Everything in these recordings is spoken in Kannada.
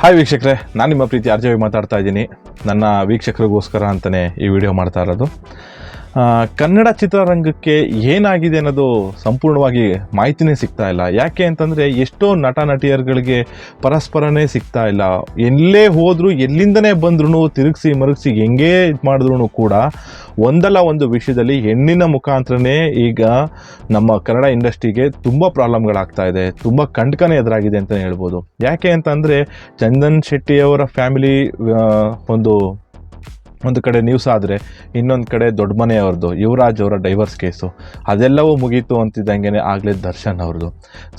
ಹಾಯ್ ವೀಕ್ಷಕರೇ, ನಾನು ನಿಮ್ಮ ಪ್ರೀತಿ ಅರ್ಜವಿ ಮಾತಾಡ್ತಾ ಇದ್ದೀನಿ. ನನ್ನ ವೀಕ್ಷಕರಿಗೋಸ್ಕರ ಅಂತಲೇ ಈ ವಿಡಿಯೋ ಮಾಡ್ತಾ ಇರೋದು. ಕನ್ನಡ ಚಿತ್ರರಂಗಕ್ಕೆ ಏನಾಗಿದೆ ಅನ್ನೋದು ಸಂಪೂರ್ಣವಾಗಿ ಮಾಹಿತಿನೇ ಸಿಗ್ತಾ ಇಲ್ಲ. ಯಾಕೆ ಅಂತಂದರೆ ಎಷ್ಟೋ ನಟ ನಟಿಯರುಗಳಿಗೆ ಪರಸ್ಪರನೇ ಸಿಗ್ತಾ ಇಲ್ಲ. ಎಲ್ಲೇ ಹೋದರೂ ಎಲ್ಲಿಂದನೇ ಬಂದ್ರೂ ತಿರುಗಿಸಿ ಮರುಗಿಸಿ ಹೆಂಗೆ ಇದು ಮಾಡಿದ್ರು ಕೂಡ ಒಂದಲ್ಲ ಒಂದು ವಿಷಯದಲ್ಲಿ ಹೆಣ್ಣಿನ ಮುಖಾಂತರನೇ ಈಗ ನಮ್ಮ ಕನ್ನಡ ಇಂಡಸ್ಟ್ರಿಗೆ ತುಂಬ ಪ್ರಾಬ್ಲಮ್ಗಳಾಗ್ತಾ ಇದೆ. ತುಂಬ ಕಂಟಕನೇ ಎದುರಾಗಿದೆ ಅಂತಲೇ ಹೇಳ್ಬೋದು. ಯಾಕೆ ಅಂತಂದರೆ ಚಂದನ್ ಶೆಟ್ಟಿಯವರ ಫ್ಯಾಮಿಲಿ ಒಂದು ಒಂದು ಕಡೆ ನ್ಯೂಸ್ ಆದರೆ ಇನ್ನೊಂದು ಕಡೆ ದೊಡ್ಡ ಮನೆಯವ್ರದ್ದು ಯುವರಾಜ್ ಅವರ ಡೈವರ್ಸ್ ಕೇಸು ಅದೆಲ್ಲವೂ ಮುಗೀತು ಅಂತಿದ್ದಂಗೆ ಆಗಲೇ ದರ್ಶನ್ ಅವ್ರದ್ದು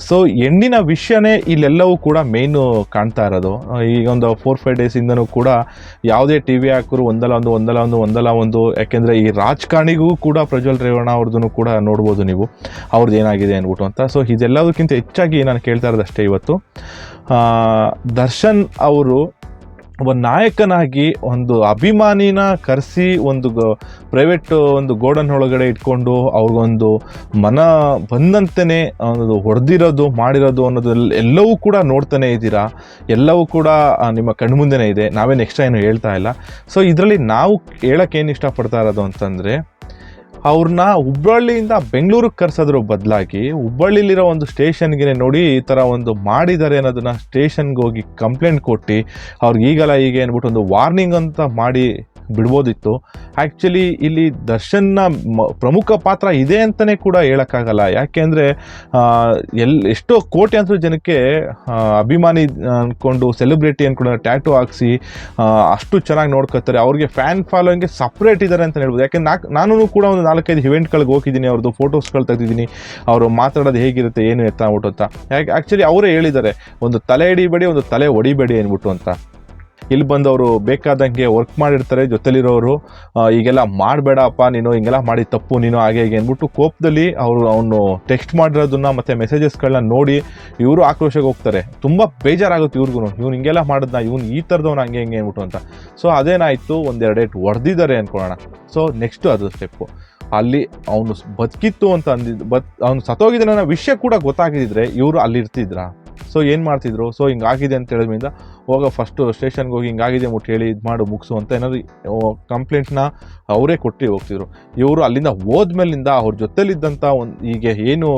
ಸೊ ಹೆಣ್ಣಿನ ವಿಷಯನೇ ಇಲ್ಲೆಲ್ಲವೂ ಕೂಡ ಮೇಯ್ನು ಕಾಣ್ತಾ ಇರೋದು. ಈಗ ಒಂದು ಫೋರ್ ಫೈವ್ ಡೇಸಿಂದನೂ ಕೂಡ ಯಾವುದೇ ಟಿ ವಿ ಹಾಕರು ಒಂದಲ್ಲ ಒಂದು ಒಂದಲ್ಲ ಒಂದು ಒಂದಲ್ಲ ಒಂದು. ಯಾಕೆಂದರೆ ಈ ರಾಜಕಾರಣಿಗೂ ಕೂಡ ಪ್ರಜ್ವಲ್ ರೇವಣ್ಣ ಅವ್ರದ್ದು ಕೂಡ ನೋಡ್ಬೋದು ನೀವು. ಅವ್ರದ್ದು ಏನಾಗಿದೆ ಅಂದ್ಬಿಟ್ಟು ಅಂತ. ಸೊ ಇದೆಲ್ಲದಕ್ಕಿಂತ ಹೆಚ್ಚಾಗಿ ನಾನು ಕೇಳ್ತಾ ಇರೋದಷ್ಟೇ ಇವತ್ತು. ದರ್ಶನ್ ಅವರು ಒಬ್ಬ ನಾಯಕನಾಗಿ ಒಂದು ಅಭಿಮಾನಿನ ಕರೆಸಿ ಒಂದು ಪ್ರೈವೇಟ್ ಒಂದು ಗೋಡನ್ ಒಳಗಡೆ ಇಟ್ಕೊಂಡು ಅವ್ರಿಗೊಂದು ಮನ ಬಂದಂತೆಯೇ ಒಂದು ಹೊಡೆದಿರೋದು, ಮಾಡಿರೋದು ಅನ್ನೋದು ಎಲ್ಲವೂ ಕೂಡ ನೋಡ್ತಾನೆ ಇದ್ದೀರಾ? ಎಲ್ಲವೂ ಕೂಡ ನಿಮ್ಮ ಕಣ್ಮುಂದೆನೇ ಇದೆ. ನಾವೇನು ಎಕ್ಸ್ಟ್ರಾ ಏನು ಹೇಳ್ತಾ ಇಲ್ಲ. ಸೊ ಇದರಲ್ಲಿ ನಾವು ಹೇಳೋಕ್ಕೇನು ಇಷ್ಟಪಡ್ತಾ ಇರೋದು ಅಂತಂದರೆ ಅವ್ರನ್ನ ಹುಬ್ಬಳ್ಳಿಯಿಂದ ಬೆಂಗಳೂರಿಗೆ ಕರ್ಸೋದ್ರ ಬದಲಾಗಿ ಹುಬ್ಬಳ್ಳಿಲಿರೋ ಒಂದು ಸ್ಟೇಷನ್ಗೆ ನೋಡಿ ಈ ಥರ ಒಂದು ಮಾಡಿದ್ದಾರೆ ಅನ್ನೋದನ್ನ ಸ್ಟೇಷನ್ಗೆ ಹೋಗಿ ಕಂಪ್ಲೇಂಟ್ ಕೊಟ್ಟು ಅವ್ರಿಗೆ ಈಗಲ್ಲ ಈಗ ಅಂದ್ಬಿಟ್ಟು ಒಂದು ವಾರ್ನಿಂಗ್ ಅಂತ ಮಾಡಿ ಬಿಡ್ಬೋದಿತ್ತು. ಆ್ಯಕ್ಚುಲಿ ಇಲ್ಲಿ ದರ್ಶನ್ನ ಪ್ರಮುಖ ಪಾತ್ರ ಇದೆ ಅಂತಲೇ ಕೂಡ ಹೇಳೋಕ್ಕಾಗಲ್ಲ. ಯಾಕೆಂದರೆ ಎಲ್, ಎಷ್ಟೋ ಕೋಟ್ಯಾಂತರ ಜನಕ್ಕೆ ಅಭಿಮಾನಿ ಅಂದ್ಕೊಂಡು ಸೆಲೆಬ್ರಿಟಿ ಅಂದ್ಕೊಂಡು ಟ್ಯಾಟು ಹಾಕ್ಸಿ ಅಷ್ಟು ಚೆನ್ನಾಗಿ ನೋಡ್ಕೋತಾರೆ ಅವ್ರಿಗೆ ಫ್ಯಾನ್ ಫಾಲೋಯಿಂಗ್ಗೆ ಸಪ್ರೇಟ್ ಇದ್ದಾರೆ ಅಂತ ಹೇಳ್ಬೋದು. ಯಾಕೆ ನಾಲ್ಕು ನಾನು ಕೂಡ ಒಂದು ನಾಲ್ಕೈದು ಇವೆಂಟ್ಗಳಿಗೆ ಹೋಗಿದ್ದೀನಿ, ಅವ್ರದ್ದು ಫೋಟೋಸ್ಗಳು ತೆಗೆದಿದ್ದೀನಿ, ಅವರು ಮಾತಾಡೋದು ಹೇಗಿರುತ್ತೆ, ಏನು ಎತ್ತ ಅಂತ. ಯಾಕೆ ಆ್ಯಕ್ಚುಲಿ ಅವರೇ ಹೇಳಿದ್ದಾರೆ, ಒಂದು ತಲೆ ಹಿಡಿಬೇಡಿ, ಒಂದು ತಲೆ ಹೊಡಿಬೇಡಿ ಅಂದ್ಬಿಟ್ಟು ಅಂತ. ಇಲ್ಲಿ ಬಂದು ಅವರು ಬೇಕಾದಂಗೆ ವರ್ಕ್ ಮಾಡಿರ್ತಾರೆ, ಜೊತೆಲಿರೋರು. ಈಗೆಲ್ಲ ಮಾಡಬೇಡಪ್ಪ ನೀನು, ಹಿಂಗೆಲ್ಲ ಮಾಡಿ ತಪ್ಪು ನೀನು, ಹಾಗೆ ಹೀಗೆ ಅಂದ್ಬಿಟ್ಟು ಕೋಪದಲ್ಲಿ ಅವರು ಅವನು ಟೆಕ್ಸ್ಟ್ ಮಾಡಿರೋದನ್ನ ಮತ್ತು ಮೆಸೇಜಸ್ಗಳನ್ನ ನೋಡಿ ಇವರು ಆಕ್ರೋಶಕ್ಕೆ ಹೋಗ್ತಾರೆ. ತುಂಬ ಬೇಜಾರಾಗುತ್ತೆ ಇವ್ರಿಗೂ ಇವ್ನು ಹಿಂಗೆಲ್ಲ ಮಾಡಿದ್ನ, ಇವ್ನು ಈ ಥರದವ್ನು ಹಂಗೆ ಹಿಂಗೆ ಅಂದ್ಬಿಟ್ಟು ಅಂತ. ಸೊ ಅದೇನಾಯಿತು? ಒಂದೆರಡು ಏಟ್ ಹೊಡೆದಿದ್ದಾರೆ ಅಂದ್ಕೊಳ್ಳೋಣ ಸೊ ನೆಕ್ಸ್ಟು ಅದು ಸ್ಟೆಪ್ಪು ಅಲ್ಲಿ ಅವನು ಬದುಕಿತ್ತು ಅಂತ ಅಂದಿದ್ದು ಬತ್ ಅವನು ಸತ್ತೋಗಿದ್ದಾನೆ ಅನ್ನೋ ವಿಷಯ ಕೂಡ ಗೊತ್ತಾಗಿದ್ದರೆ ಇವರು ಅಲ್ಲಿ ಇರ್ತಿದ್ರಾ ಸೊ ಏನು ಮಾಡ್ತಿದ್ರು? ಸೊ ಹಿಂಗಾಗಿದೆ ಅಂತ ಹೇಳಿದ್ರಿಂದ, ಹೋಗ ಫಸ್ಟು ಸ್ಟೇಷನ್ಗೆ ಹೋಗಿ ಹಿಂಗಾಗಿದೆ ಮುಟ್ಟು ಹೇಳಿ ಇದು ಮಾಡು, ಮುಗಿಸು ಅಂತ ಏನಾದ್ರು ಕಂಪ್ಲೇಂಟ್ನ ಅವರೇ ಕೊಟ್ಟು ಹೋಗ್ತಿದ್ರು. ಇವರು ಅಲ್ಲಿಂದ ಹೋದ್ಮೇಲಿಂದ ಅವ್ರ ಜೊತೆಲಿದ್ದಂಥ ಒಂದು ಈಗ ಏನು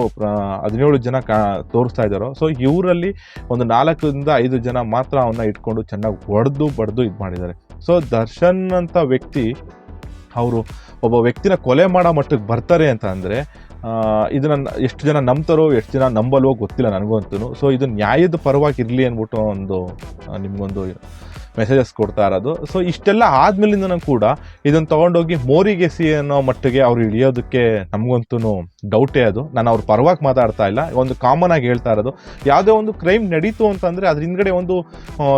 ಹದಿನೇಳು ಜನ ಕಾ, ತೋರಿಸ್ತಾ ಇದ್ದಾರೋ ಸೊ ಇವರಲ್ಲಿ ಒಂದು ನಾಲ್ಕರಿಂದ ಐದು ಜನ ಮಾತ್ರ ಅವನ್ನ ಇಟ್ಕೊಂಡು ಚೆನ್ನಾಗಿ ಹೊಡೆದು ಬಡ್ದು ಇದು ಮಾಡಿದ್ದಾರೆ. ಸೊ ದರ್ಶನ್ ಅಂತ ವ್ಯಕ್ತಿ, ಅವರು ಒಬ್ಬ ವ್ಯಕ್ತಿನ ಕೊಲೆ ಮಾಡೋ ಮಟ್ಟಕ್ಕೆ ಬರ್ತಾರೆ ಅಂತ ಅಂದರೆ ಇದನ್ನು ಎಷ್ಟು ಜನ ನಂಬ್ತಾರೋ, ಎಷ್ಟು ಜನ ನಂಬಲ್ವೋ ಗೊತ್ತಿಲ್ಲ ನನಗಂತೂ. ಸೊ ಇದು ನ್ಯಾಯದ ಪರವಾಗಿ ಇರಲಿ ಅಂದ್ಬಿಟ್ಟು ಒಂದು ನಿಮಗೊಂದು ಮೆಸೇಜಸ್ ಕೊಡ್ತಾ ಇರೋದು. ಸೊ ಇಷ್ಟೆಲ್ಲ ಆದ್ಮೇಲಿಂದನೂ ಕೂಡ ಇದನ್ನು ತೊಗೊಂಡೋಗಿ ಮೋರಿಗೆಸಿ ಅನ್ನೋ ಮಟ್ಟಿಗೆ ಅವ್ರು ಇಳಿಯೋದಕ್ಕೆ ನಮಗಂತೂ ಡೌಟೇ ಅದು. ನಾನು ಅವ್ರ ಪರವಾಗಿ ಮಾತಾಡ್ತಾ ಇಲ್ಲ. ಒಂದು ಕಾಮನ್ ಆಗಿ ಹೇಳ್ತಾ ಇರೋದು. ಯಾವುದೇ ಒಂದು ಕ್ರೈಮ್ ನಡೀತು ಅಂತಂದರೆ ಅದ್ರ ಹಿಂದ್ಗಡೆ ಒಂದು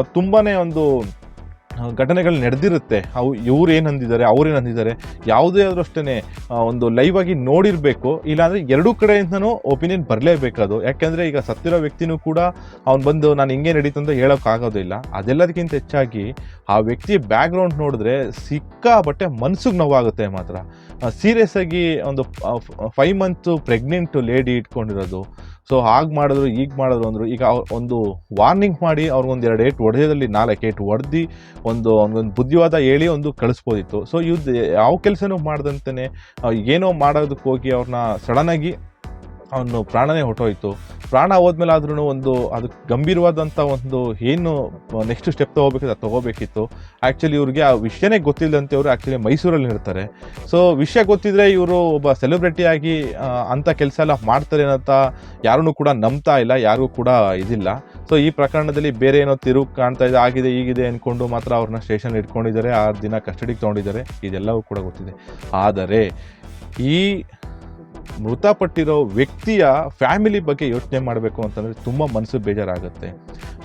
ತುಂಬಾ ಒಂದು ಘಟನೆಗಳು ನಡೆದಿರುತ್ತೆ. ಅವು ಇವ್ರು ಏನು ಅಂದಿದ್ದಾರೆ ಅವ್ರೇನು ಅಂದಿದ್ದಾರೆ, ಯಾವುದೇ ಆದರೂ ಅಷ್ಟೇ ಒಂದು ಲೈವ್ ಆಗಿ ನೋಡಿರಬೇಕು. ಇಲ್ಲಾಂದರೆ ಎರಡೂ ಕಡೆಯಿಂದನೂ ಒಪಿನಿಯನ್ ಬರಲೇಬೇಕದು. ಯಾಕೆಂದರೆ ಈಗ ಸತ್ತಿರೋ ವ್ಯಕ್ತಿನೂ ಕೂಡ ಅವ್ನು ಬಂದು ನಾನು ಹಿಂಗೆ ನಡೀತು ಅಂತ ಹೇಳೋಕ್ಕಾಗೋದಿಲ್ಲ ಅದೆಲ್ಲದಕ್ಕಿಂತ ಹೆಚ್ಚಾಗಿ ಆ ವ್ಯಕ್ತಿ ಬ್ಯಾಕ್ಗ್ರೌಂಡ್ ನೋಡಿದ್ರೆ ಸಿಕ್ಕಾಬಟ್ಟೆ ಮನ್ಸಿಗೆ ನೋವಾಗುತ್ತೆ ಮಾತ್ರ. ಸೀರಿಯಸ್ ಆಗಿ ಒಂದು ಫೈವ್ ಮಂತ್ ಪ್ರೆಗ್ನೆಂಟು ಲೇಡಿ ಇಟ್ಕೊಂಡಿರೋದು. ಸೊ ಹಾಗೆ ಮಾಡಿದ್ರು ಈಗ ಮಾಡಿದ್ರು ಅಂದರು. ಈಗ ಒಂದು ವಾರ್ನಿಂಗ್ ಮಾಡಿ ಅವ್ರಿಗೊಂದು ಎರಡು ಏಟು ಹೊಡೆಯೋದಲ್ಲಿ ನಾಲ್ಕು ಏಟು ಹೊಡೆದು ಒಂದು ಒಂದೊಂದು ಬುದ್ಧಿವಾದ ಹೇಳಿ ಒಂದು ಕಳಿಸ್ಬೋದಿತ್ತು. ಸೊ ಇವ್ದು ಯಾವ ಕೆಲಸನೂ ಮಾಡ್ದಂತೆಯೇ ಏನೋ ಮಾಡೋದಕ್ಕೆ ಹೋಗಿ ಅವ್ರನ್ನ ಸಡನ್ನಾಗಿ ಅವನು ಪ್ರಾಣನೇ ಹೊಟ್ಟೋಯ್ತು ಪ್ರಾಣ ಹೋದ್ಮೇಲೆ ಆದ್ರೂ ಒಂದು ಅದು ಗಂಭೀರವಾದಂಥ ಒಂದು ಏನು ನೆಕ್ಸ್ಟ್ ಸ್ಟೆಪ್ ತೊಗೋಬೇಕಿತ್ತು ಅದು ತೊಗೋಬೇಕಿತ್ತು. ಆ್ಯಕ್ಚುಲಿ ಇವ್ರಿಗೆ ಆ ವಿಷಯನೇ ಗೊತ್ತಿಲ್ಲದಂತೆ ಅವರು ಆ್ಯಕ್ಚುಲಿ ಮೈಸೂರಲ್ಲಿ ಇರ್ತಾರೆ. ಸೊ ವಿಷಯ ಗೊತ್ತಿದ್ರೆ ಇವರು ಒಬ್ಬ ಸೆಲೆಬ್ರಿಟಿ ಆಗಿ ಅಂಥ ಕೆಲಸ ಎಲ್ಲ ಮಾಡ್ತಾರೆ ಅಂತ ಯಾರೂ ಕೂಡ ನಂಬ್ತಾ ಇಲ್ಲ, ಯಾರಿಗೂ ಕೂಡ ಇದಿಲ್ಲ. ಸೊ ಈ ಪ್ರಕರಣದಲ್ಲಿ ಬೇರೆ ಏನೋ ತಿರುವು ಕಾಣ್ತಾ ಇದೆ, ಆಗಿದೆ ಈಗಿದೆ ಅಂದ್ಕೊಂಡು ಮಾತ್ರ ಅವ್ರನ್ನ ಸ್ಟೇಷನ್ ಇಟ್ಕೊಂಡಿದ್ದಾರೆ, ಆರು ದಿನ ಕಸ್ಟಡಿಗೆ ತೊಗೊಂಡಿದ್ದಾರೆ. ಇದೆಲ್ಲವೂ ಕೂಡ ಗೊತ್ತಿದೆ. ಆದರೆ, ಈ ಮೃತಪಟ್ಟಿರೋ ವ್ಯಕ್ತಿಯ ಫ್ಯಾಮಿಲಿ ಬಗ್ಗೆ ಯೋಚನೆ ಮಾಡಬೇಕು ಅಂತಂದರೆ ತುಂಬ ಮನಸ್ಸು ಬೇಜಾರಾಗುತ್ತೆ.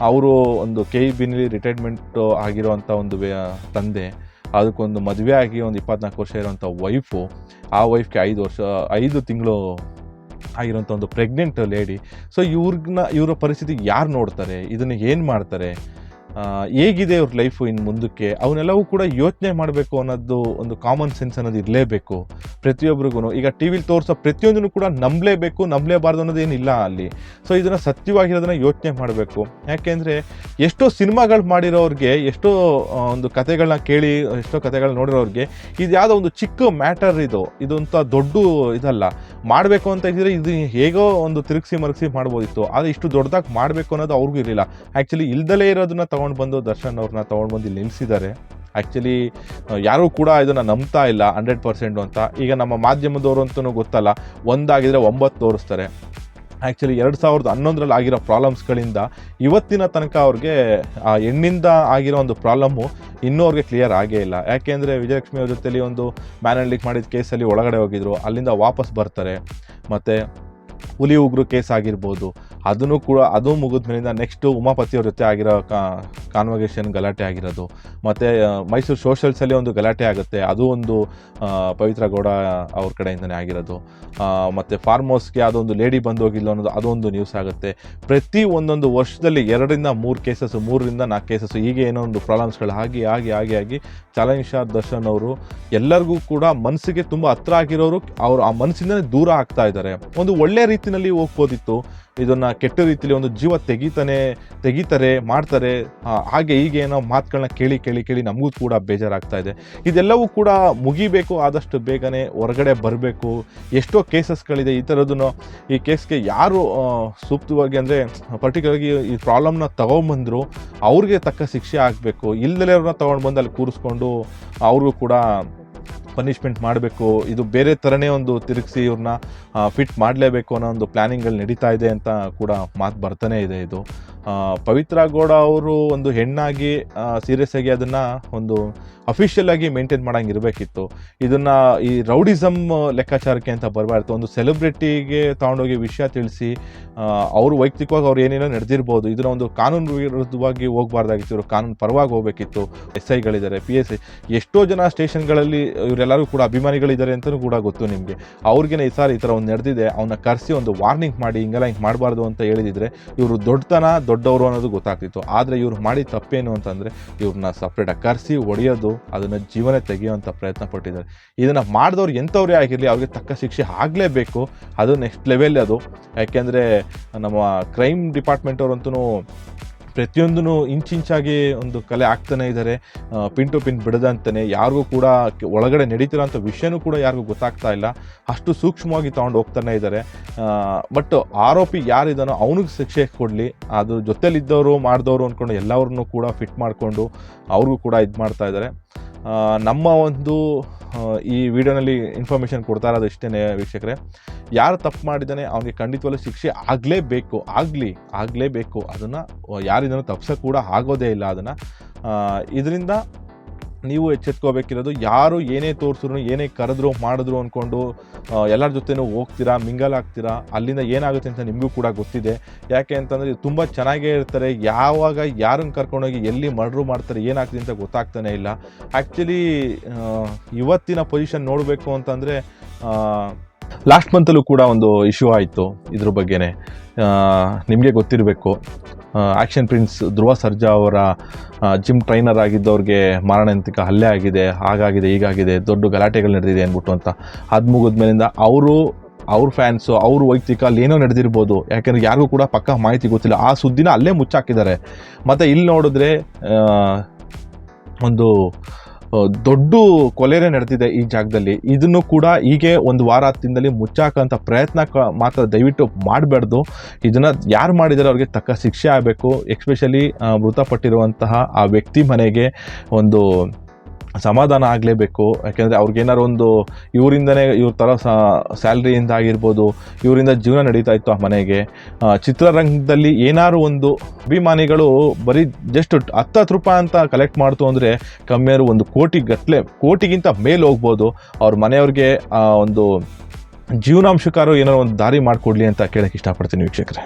ಅವರು ಒಂದು ಕೆ ಇ ಬಿನಲ್ಲಿ ರಿಟೈರ್ಮೆಂಟ್ ಆಗಿರೋವಂಥ ಒಂದು ತಂದೆ, ಅದಕ್ಕೊಂದು ಮದುವೆ ಆಗಿ ಒಂದು ಇಪ್ಪತ್ನಾಲ್ಕು ವರ್ಷ ಇರೋಂಥ ವೈಫು, ಆ ವೈಫ್ಗೆ ಐದು ವರ್ಷ, ಐದು ತಿಂಗಳು ಆಗಿರೋಂಥ ಒಂದು ಪ್ರೆಗ್ನೆಂಟ್ ಲೇಡಿ. ಸೊ ಇವ್ರನ್ನ ಇವರ ಪರಿಸ್ಥಿತಿ ಯಾರು ನೋಡ್ತಾರೆ? ಇದನ್ನು ಏನು ಮಾಡ್ತಾರೆ? ಹೇಗಿದೆ ಅವ್ರ ಲೈಫು ಇನ್ನು ಮುಂದಕ್ಕೆ? ಅವನ್ನೆಲ್ಲವೂ ಕೂಡ ಯೋಚನೆ ಮಾಡಬೇಕು ಅನ್ನೋದು ಒಂದು ಕಾಮನ್ ಸೆನ್ಸ್ ಅನ್ನೋದು ಇರಲೇಬೇಕು ಪ್ರತಿಯೊಬ್ಬರಿಗೂ ಈಗ ಟಿ ವಿಲಿ ತೋರಿಸೋ ಪ್ರತಿಯೊಂದನ್ನು ಕೂಡ ನಂಬಲೇಬೇಕು, ನಂಬಲೇಬಾರ್ದು ಅನ್ನೋದೇನಿಲ್ಲ ಅಲ್ಲಿ. ಸೊ ಇದನ್ನು ಸತ್ಯವಾಗಿರೋದನ್ನು ಯೋಚನೆ ಮಾಡಬೇಕು. ಯಾಕೆಂದರೆ ಎಷ್ಟೋ ಸಿನಿಮಾಗಳು ಮಾಡಿರೋರಿಗೆ, ಎಷ್ಟೋ ಒಂದು ಕತೆಗಳನ್ನ ಕೇಳಿ, ಎಷ್ಟೋ ಕತೆಗಳನ್ನ ನೋಡಿರೋರಿಗೆ ಇದು ಯಾವುದೋ ಒಂದು ಚಿಕ್ಕ ಮ್ಯಾಟರ್ ಇದು. ಇದಂತ ದೊಡ್ಡ ಇದಲ್ಲ. ಮಾಡಬೇಕು ಅಂತ ಇದ್ದರೆ ಇದು ಹೇಗೋ ಒಂದು ತಿರುಗಿಸಿ ಮರಗಿಸಿ ಮಾಡ್ಬೋದಿತ್ತು. ಆದರೆ ಇಷ್ಟು ದೊಡ್ಡದಾಗಿ ಮಾಡಬೇಕು ಅನ್ನೋದು ಅವ್ರಿಗೂ ಇರಲಿಲ್ಲ. ಆ್ಯಕ್ಚುಲಿ ಇಲ್ದಲೇ ಇರೋದನ್ನ ತೊಗೊಂಡು ಬಂದು ದರ್ಶನ್ ಅವ್ರನ್ನ ತೊಗೊಂಡು ಬಂದು ಇಲ್ಲಿ ನಿಲ್ಲಿಸಿದ್ದಾರೆ ಆ್ಯಕ್ಚುಲಿ ಯಾರೂ ಕೂಡ ಇದನ್ನು ನಂಬ್ತಾ ಇಲ್ಲ ಹಂಡ್ರೆಡ್ ಪರ್ಸೆಂಟು ಅಂತ. ಈಗ ನಮ್ಮ ಮಾಧ್ಯಮದವರು ಅಂತೂ ಗೊತ್ತಲ್ಲ, ಒಂದಾಗಿದ್ರೆ ಒಂಬತ್ತು ತೋರಿಸ್ತಾರೆ. ಆ್ಯಕ್ಚುಲಿ ಎರಡು ಸಾವಿರದ ಹನ್ನೊಂದರಲ್ಲಿ ಆಗಿರೋ ಪ್ರಾಬ್ಲಮ್ಸ್ಗಳಿಂದ ಇವತ್ತಿನ ತನಕ ಅವ್ರಿಗೆ, ಆ, ಹೆಣ್ಣಿಂದ ಆಗಿರೋ ಒಂದು ಪ್ರಾಬ್ಲಮ್ಮು ಇನ್ನೂ ಅವ್ರಿಗೆ ಕ್ಲಿಯರ್ ಆಗೇ ಇಲ್ಲ. ಯಾಕೆಂದರೆ ವಿಜಯಲಕ್ಷ್ಮಿ ಅವ್ರ ಜೊತೆಲಿ ಒಂದು ಮ್ಯಾನ್ ಲೀಕ್ ಮಾಡಿದ ಕೇಸಲ್ಲಿ ಒಳಗಡೆ ಹೋಗಿದ್ರು. ಅಲ್ಲಿಂದ ವಾಪಸ್ ಬರ್ತಾರೆ. ಮತ್ತು ಹುಲಿ ಉಗ್ರು ಕೇಸ್ ಆಗಿರ್ಬೋದು ಅದನ್ನು ಕೂಡ, ಅದು ಮುಗಿದ ಮೇಲಿಂದ ನೆಕ್ಸ್ಟು ಉಮಾಪತಿ ಅವ್ರ ಜೊತೆ ಆಗಿರೋ ಕಾನ್ವಗೇಷನ್ ಗಲಾಟೆ ಆಗಿರೋದು. ಮತ್ತು ಮೈಸೂರು ಸೋಷಲ್ಸಲ್ಲಿ ಒಂದು ಗಲಾಟೆ ಆಗುತ್ತೆ. ಅದು ಒಂದು ಪವಿತ್ರ ಗೌಡ ಅವ್ರ ಕಡೆಯಿಂದನೇ ಆಗಿರೋದು. ಮತ್ತು ಫಾರ್ಮ್ ಹೌಸ್ಗೆ ಅದೊಂದು ಲೇಡಿ ಬಂದು ಹೋಗಿಲ್ಲ ಅನ್ನೋದು, ಅದೊಂದು ನ್ಯೂಸ್ ಆಗುತ್ತೆ. ಪ್ರತಿ ಒಂದೊಂದು ವರ್ಷದಲ್ಲಿ ಎರಡರಿಂದ ಮೂರು ಕೇಸಸ್ ಮೂರರಿಂದ ನಾಲ್ಕು ಕೇಸಸ್ಸು ಹೀಗೆ ಏನೋ ಒಂದು ಪ್ರಾಬ್ಲಮ್ಸ್ಗಳು ಆಗಿ ಆಗಿ ಆಗಿ ಆಗಿ ಸ್ಟಾರ್ ದರ್ಶನ್ ಅವರು ಎಲ್ಲರಿಗೂ ಕೂಡ ಮನಸ್ಸಿಗೆ ತುಂಬ ಹತ್ರ ಆಗಿರೋರು ಅವರು ಆ ಮನಸ್ಸಿಂದನೇ ದೂರ ಆಗ್ತಾ ಇದ್ದಾರೆ. ಒಂದು ಒಳ್ಳೆ ರೀತಿಯಲ್ಲಿ ಹೋಗ್ಬೋದಿತ್ತು. ಇದನ್ನ ಕೆಟ್ಟ ರೀತಿಯಲ್ಲಿ ಒಂದು ಜೀವ ತೆಗಿತಾನೆ, ತೆಗಿತಾರೆ, ಮಾಡ್ತಾರೆ ಹಾಗೆ ಹೀಗೆ ಏನೋ ಮಾತುಗಳನ್ನ ಕೇಳಿ ಕೇಳಿ ಕೇಳಿ ನಮಗೂ ಕೂಡ ಬೇಜಾರಾಗ್ತಾ ಇದೆ. ಇದೆಲ್ಲವೂ ಕೂಡ ಮುಗಿಬೇಕು, ಆದಷ್ಟು ಬೇಗನೆ ಹೊರಗಡೆ ಬರಬೇಕು. ಎಷ್ಟೋ ಕೇಸಸ್ಗಳಿದೆ ಈ ಥರದನ್ನು ಈ ಕೇಸ್ಗೆ ಯಾರು ಸೂಕ್ತವಾಗಿ ಅಂದರೆ ಪರ್ಟಿಕ್ಯುಲರ್ಗಿ ಈ ಪ್ರಾಬ್ಲಮ್ನ ತಗೊಂಬಂದರು, ಅವ್ರಿಗೆ ತಕ್ಕ ಶಿಕ್ಷೆ ಆಗಬೇಕು. ಇಲ್ಲದಲ್ಲೇ ಅವ್ರನ್ನ ತೊಗೊಂಡು ಬಂದು ಅಲ್ಲಿ ಕೂರಿಸ್ಕೊಂಡು, ಅವ್ರಿಗೂ ಕೂಡ ಪನಿಷ್ಮೆಂಟ್ ಮಾಡಬೇಕು, ಇದು ಬೇರೆ ಥರನೇ ಒಂದು ತಿರುಗಿಸಿ ಇವ್ರನ್ನ ಫಿಟ್ ಮಾಡಲೇಬೇಕು ಅನ್ನೋ ಒಂದು ಪ್ಲ್ಯಾನಿಂಗ್ಗಳು ನಡೀತಾ ಇದೆ ಅಂತ ಕೂಡ ಮಾತು ಬರ್ತಾನೆ ಇದೆ ಇದು. ಪವಿತ್ರ ಗೌಡ ಅವರು ಒಂದು ಹೆಣ್ಣಾಗಿ ಸೀರಿಯಸ್ ಆಗಿ ಅದನ್ನು ಒಂದು ಅಫಿಷಿಯಲ್ ಆಗಿ ಮೇಂಟೈನ್ ಮಾಡಂಗೆ ಇರಬೇಕಿತ್ತು ಇದನ್ನು ಈ ರೌಡಿಸಮ್ ಲೆಕ್ಕಾಚಾರಕ್ಕೆ ಅಂತ ಬರಬಾರ್ದು. ಒಂದು ಸೆಲೆಬ್ರಿಟಿಗೆ ತಗೊಂಡೋಗಿ ವಿಷಯ ತಿಳಿಸಿ ಅವರು ವೈಯಕ್ತಿಕವಾಗಿ ಅವ್ರು ಏನೇನೋ ನಡೆದಿರ್ಬೋದು, ಇದನ್ನ ಒಂದು ಕಾನೂನು ವಿರುದ್ಧವಾಗಿ ಹೋಗಬಾರ್ದಾಗಿತ್ತು. ಇವರು ಕಾನೂನು ಪರವಾಗಿ ಹೋಗಬೇಕಿತ್ತು. ಎಸ್ ಐಗಳಿದ್ದಾರೆ ಪಿ ಎಸ್ ಐ ಎಷ್ಟೋ ಜನ ಸ್ಟೇಷನ್ಗಳಲ್ಲಿ ಇವರೆಲ್ಲರೂ ಕೂಡ ಅಭಿಮಾನಿಗಳಿದ್ದಾರೆ ಅಂತಲೂ ಕೂಡ ಗೊತ್ತು ನಿಮಗೆ. ಅವ್ರಿಗೇನೆ ಈ ಸಾರಿ ಈ ಥರ ಒಂದು ನಡೆದಿದೆ. ಅವನ್ನ ಕರೆಸಿ ಒಂದು ವಾರ್ನಿಂಗ್ ಮಾಡಿ, ಹಿಂಗೆಲ್ಲ ಹಿಂಗೆ ಮಾಡಬಾರ್ದು ಅಂತ ಹೇಳಿದಿದ್ರೆ, ಇವರು ದೊಡ್ಡತನ ದೊಡ್ಡವರು ಅನ್ನೋದು ಗೊತ್ತಾಗ್ತಿತ್ತು. ಆದರೆ ಇವ್ರು ಮಾಡಿ ತಪ್ಪೇನು ಅಂತಂದರೆ ಇವ್ರನ್ನ ಸಪ್ರೇಟಾಗಿ ಕರೆಸಿ ಒಡೆಯೋದು, ಅದನ್ನು ಜೀವನ ತೆಗೆಯುವಂಥ ಪ್ರಯತ್ನ ಪಟ್ಟಿದ್ದಾರೆ. ಇದನ್ನು ಮಾಡಿದವ್ರು ಎಂಥವ್ರೇ ಆಗಿರಲಿ, ಅವ್ರಿಗೆ ತಕ್ಕ ಶಿಕ್ಷೆ ಆಗಲೇಬೇಕು. ಅದು ನೆಕ್ಸ್ಟ್ ಲೆವೆಲ್ ಅದು. ಯಾಕೆಂದರೆ ನಮ್ಮ ಕ್ರೈಮ್ ಡಿಪಾರ್ಟ್ಮೆಂಟ್ ಅವರಂತೂ ಪ್ರತಿಯೊಂದೂ ಇಂಚಿಂಚಾಗಿ ಒಂದು ಕಲೆ ಆಗ್ತಾನೆ ಇದ್ದಾರೆ. ಪಿನ್ ಟು ಪಿನ್ ಬಿಡದಂತಾನೆ. ಯಾರಿಗೂ ಕೂಡ ಒಳಗಡೆ ನಡೀತಿರೋಂಥ ವಿಷಯನೂ ಕೂಡ ಯಾರಿಗೂ ಗೊತ್ತಾಗ್ತಾ ಇಲ್ಲ. ಅಷ್ಟು ಸೂಕ್ಷ್ಮವಾಗಿ ತೊಗೊಂಡು ಹೋಗ್ತಾನೆ ಇದ್ದಾರೆ. ಬಟ್ ಆರೋಪಿ ಯಾರಿದ್ದಾನೋ ಅವನಿಗೆ ಶಿಕ್ಷೆ ಕೊಡಲಿ. ಅದು ಜೊತೆಲಿದ್ದವರು, ಮಾಡಿದವರು ಅಂದ್ಕೊಂಡು ಎಲ್ಲವ್ರನ್ನೂ ಕೂಡ ಫಿಟ್ ಮಾಡಿಕೊಂಡು ಅವ್ರಿಗೂ ಕೂಡ ಇದು ಮಾಡ್ತಾ ಇದ್ದಾರೆ. ನಮ್ಮ ಒಂದು ಈ ವಿಡಿಯೋನಲ್ಲಿ ಇನ್ಫಾರ್ಮೇಷನ್ ಕೊಡ್ತಾ ಇರೋದು ಇಷ್ಟೇ ವೀಕ್ಷಕರೇ. ಯಾರು ತಪ್ಪು ಮಾಡಿದ್ದಾನೆ ಅವನಿಗೆ ಖಂಡಿತವಾಗ್ಲೂ ಶಿಕ್ಷೆ ಆಗಲೇಬೇಕು, ಆಗಲಿ, ಆಗಲೇಬೇಕು. ಅದನ್ನು, ಯಾರಿಂದನೂ ತಪ್ಪಿಸೋ ಕೂಡ ಆಗೋದೇ ಇಲ್ಲ ಅದನ್ನು. ಇದರಿಂದ ನೀವು ಎಚ್ಚೆತ್ಕೋಬೇಕಿರೋದು ಯಾರು ಏನೇ ತೋರಿಸಿದ್ರು, ಏನೇ ಕರೆದ್ರು, ಮಾಡಿದ್ರು ಅಂದ್ಕೊಂಡು ಎಲ್ಲರ ಜೊತೆನೂ ಹೋಗ್ತೀರಾ, ಮಿಂಗಲ್ ಆಗ್ತೀರಾ, ಅಲ್ಲಿಂದ ಏನಾಗುತ್ತೆ ಅಂತ ನಿಮಗೂ ಕೂಡ ಗೊತ್ತಿದೆ. ಯಾಕೆ ಅಂತಂದರೆ ತುಂಬ ಚೆನ್ನಾಗೇ ಇರ್ತಾರೆ. ಯಾವಾಗ ಯಾರನ್ನು ಕರ್ಕೊಂಡೋಗಿ ಎಲ್ಲಿ ಮರ್ಡ್ರು ಮಾಡ್ತಾರೆ, ಏನಾಗ್ತದೆ ಅಂತ ಗೊತ್ತಾಗ್ತಾನೆ ಇಲ್ಲ. ಆ್ಯಕ್ಚುಲಿ ಇವತ್ತಿನ ಪೊಸಿಷನ್ ನೋಡಬೇಕು ಅಂತಂದರೆ ಲಾಸ್ಟ್ ಮಂತಲ್ಲೂ ಕೂಡ ಒಂದು ಇಶ್ಯೂ ಆಯಿತು ಇದ್ರ ಬಗ್ಗೆನೇ. ನಿಮಗೆ ಗೊತ್ತಿರಬೇಕು. ಆ್ಯಕ್ಷನ್ ಪ್ರಿನ್ಸ್ ಧ್ರುವ ಸರ್ಜಾ ಅವರ ಜಿಮ್ ಟ್ರೈನರ್ ಆಗಿದ್ದವ್ರಿಗೆ ಮಾರಣಾಂತಿಕ ಹಲ್ಲೆ ಆಗಿದೆ, ಹಾಗಾಗಿದೆ, ಹೀಗಾಗಿದೆ, ದೊಡ್ಡ ಗಲಾಟೆಗಳು ನಡೆದಿದೆ ಅಂದ್ಬಿಟ್ಟು ಅಂತ. ಅದು ಮುಗಿದ್ಮೇಲಿಂದ ಅವರು, ಅವ್ರ ಫ್ಯಾನ್ಸು ಅವ್ರ ವೈಯಕ್ತಿಕ ಅಲ್ಲಿ ಏನೋ ನಡೆದಿರ್ಬೋದು. ಯಾಕೆಂದ್ರೆ ಯಾರಿಗೂ ಕೂಡ ಪಕ್ಕ ಮಾಹಿತಿ ಗೊತ್ತಿಲ್ಲ. ಆ ಸುದ್ದಿನ ಅಲ್ಲೇ ಮುಚ್ಚಾಕಿದ್ದಾರೆ. ಮತ್ತು ಇಲ್ಲಿ ನೋಡಿದ್ರೆ ಒಂದು ದೊಡ್ಡ ಕೊಲೆನೇ ನಡೆದಿದೆ ಈ ಜಾಗದಲ್ಲಿ. ಇದನ್ನು ಕೂಡ ಹೀಗೆ ಒಂದು ವಾರ ಹತ್ತಿನಲ್ಲಿ ಮುಚ್ಚಾಕಂಥ ಪ್ರಯತ್ನ ಮಾತ್ರ ದಯವಿಟ್ಟು ಮಾಡಬಾರ್ದು. ಇದನ್ನು ಯಾರು ಮಾಡಿದರೆ ಅವ್ರಿಗೆ ತಕ್ಕ ಶಿಕ್ಷೆ ಆಗಬೇಕು. ಎಕ್ಸ್ಪೆಷಲಿ ಮೃತಪಟ್ಟಿರುವಂತಹ ಆ ವ್ಯಕ್ತಿ ಮನೆಗೆ ಒಂದು ಸಮಾಧಾನ ಆಗಲೇಬೇಕು. ಯಾಕೆಂದರೆ ಅವ್ರಿಗೇನಾರು ಒಂದು ಇವರಿಂದನೇ ಇವ್ರ ಥರ ಸ್ಯಾಲ್ರಿಯಿಂದ ಆಗಿರ್ಬೋದು, ಇವರಿಂದ ಜೀವನ ನಡೀತಾ ಇತ್ತು ಆ ಮನೆಗೆ. ಚಿತ್ರರಂಗದಲ್ಲಿ ಏನಾದ್ರು ಒಂದು ಅಭಿಮಾನಿಗಳು ಬರೀ ಜಸ್ಟ್ ಹತ್ತು ಹತ್ತು ರೂಪಾಯಿ ಅಂತ ಕಲೆಕ್ಟ್ ಮಾಡ್ತು ಅಂದರೆ ಕಮ್ಮಿಯಾರು ಒಂದು ಕೋಟಿ ಗಟ್ಟಲೆ ಕೋಟಿಗಿಂತ ಮೇಲೆ ಹೋಗ್ಬೋದು. ಅವ್ರ ಮನೆಯವ್ರಿಗೆ ಒಂದು ಜೀವನಾಂಶಕಾರು ಏನಾರು ಒಂದು ದಾರಿ ಮಾಡಿಕೊಡ್ಲಿ ಅಂತ ಕೇಳೋಕ್ಕೆ ಇಷ್ಟಪಡ್ತೀನಿ ವೀಕ್ಷಕರೇ.